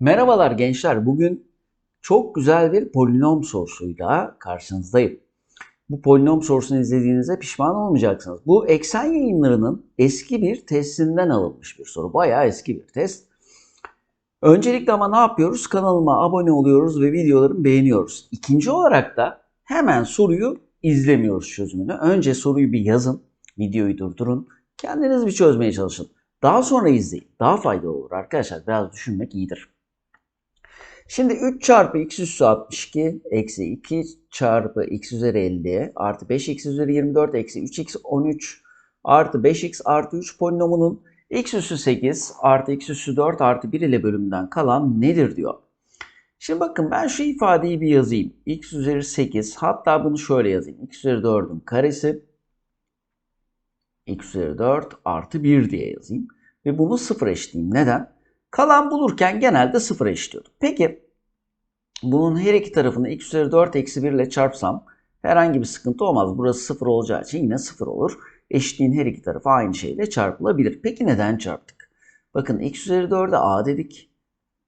Merhabalar gençler. Bugün çok güzel bir polinom sorusuyla karşınızdayım. Bu polinom sorusunu izlediğinizde pişman olmayacaksınız. Bu eksen yayınlarının eski bir testinden alınmış bir soru. Bayağı eski bir test. Öncelikle ama ne yapıyoruz? Kanalıma abone oluyoruz ve videolarımı beğeniyoruz. İkinci olarak da hemen soruyu izlemiyoruz çözümünü. Önce soruyu bir yazın, videoyu durdurun. Kendiniz bir çözmeye çalışın. Daha sonra izleyin. Daha faydalı olur arkadaşlar. Biraz düşünmek iyidir. Şimdi 3 çarpı x üssü 62 eksi 2 çarpı x üzeri 50 artı 5x üzeri 24 eksi 3x 13 artı 5x artı 3 polinomunun x üssü 8 artı x üssü 4 artı 1 ile bölümünden kalan nedir diyor. Şimdi bakın ben şu ifadeyi bir yazayım. x üzeri 8 hatta bunu şöyle yazayım. x üzeri 4'ün karesi x üzeri 4 artı 1 diye yazayım. Ve bunu sıfır eşitleyeyim. Neden? Kalan bulurken genelde sıfır eşitliyorduk. Peki bunun her iki tarafını x üzeri 4 eksi 1 ile çarpsam herhangi bir sıkıntı olmaz. Burası sıfır olacağı için yine sıfır olur. Eşitliğin her iki tarafı aynı şeyle çarpılabilir. Peki neden çarptık? Bakın x üzeri 4'e a dedik.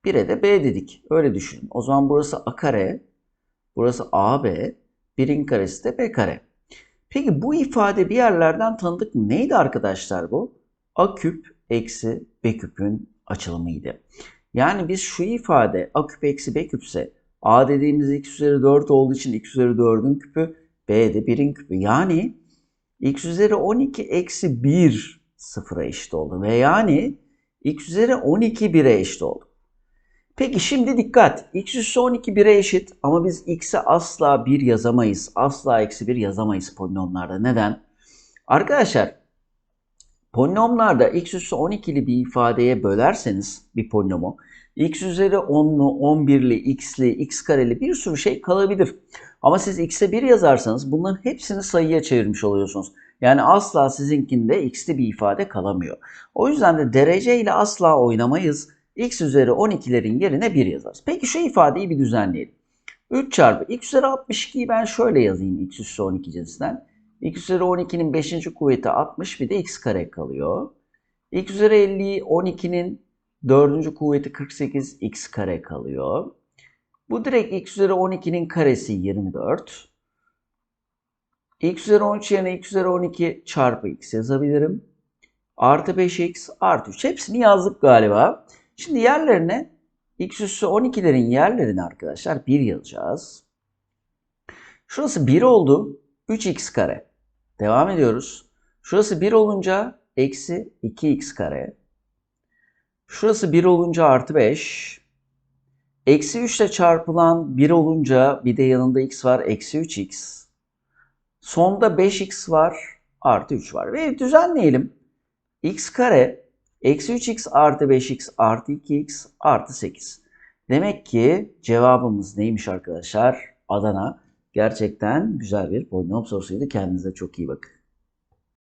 1'e de b dedik. Öyle düşünün. O zaman burası a kare. Burası ab. 1'in karesi de b kare. Peki bu ifade bir yerlerden tanıdık mı? Neydi arkadaşlar bu? a küp eksi b küpün açılımıydı. Yani biz şu ifade a küp eksi b küpse a dediğimiz x üzeri 4 olduğu için x üzeri 4'ün küpü b de 1'in küpü. Yani x üzeri 12 eksi 1 sıfıra eşit oldu. Ve yani x üzeri 12 1'e eşit oldu. Peki şimdi dikkat. x üssü 12 1'e eşit ama biz x'e asla 1 yazamayız. Asla eksi 1 yazamayız polinomlarda. Neden? Arkadaşlar Polinomlarda x üssü 12'li bir ifadeye bölerseniz bir polinomu x üzeri 10'lu, 11'li, x'li, x kareli bir sürü şey kalabilir. Ama siz x'e 1 yazarsanız bunların hepsini sayıya çevirmiş oluyorsunuz. Yani asla sizinkinde x'li bir ifade kalamıyor. O yüzden de derece ile asla oynamayız. x üzeri 12'lerin yerine 1 yazarız. Peki şu ifadeyi bir düzenleyelim. 3 çarpı x üzeri 62'yi ben şöyle yazayım x üssü 12 cinsinden x üzeri 12'nin 5. kuvveti 60 bir de x kare kalıyor. x üzeri 50'yi 12'nin 4. kuvveti 48 x kare kalıyor. Bu direkt x üzeri 12'nin karesi 24. x üzeri 13 yerine x üzeri 12 çarpı x yazabilirim. Artı 5x artı 3. Hepsini yazdık galiba. Şimdi yerlerine x üssü 12'lerin yerlerine arkadaşlar 1 yazacağız. Şurası 1 oldu. 3x kare. Devam ediyoruz. Şurası 1 olunca eksi 2x kare. Şurası 1 olunca artı 5. Eksi 3 ile çarpılan 1 olunca bir de yanında x var. Eksi 3x. Sonda 5x var. Artı 3 var. Ve düzenleyelim. x kare eksi 3x artı 5x artı 2x artı 8. Demek ki cevabımız neymiş arkadaşlar? Adana. Gerçekten güzel bir polinom sorusuydu. Kendinize çok iyi bakın.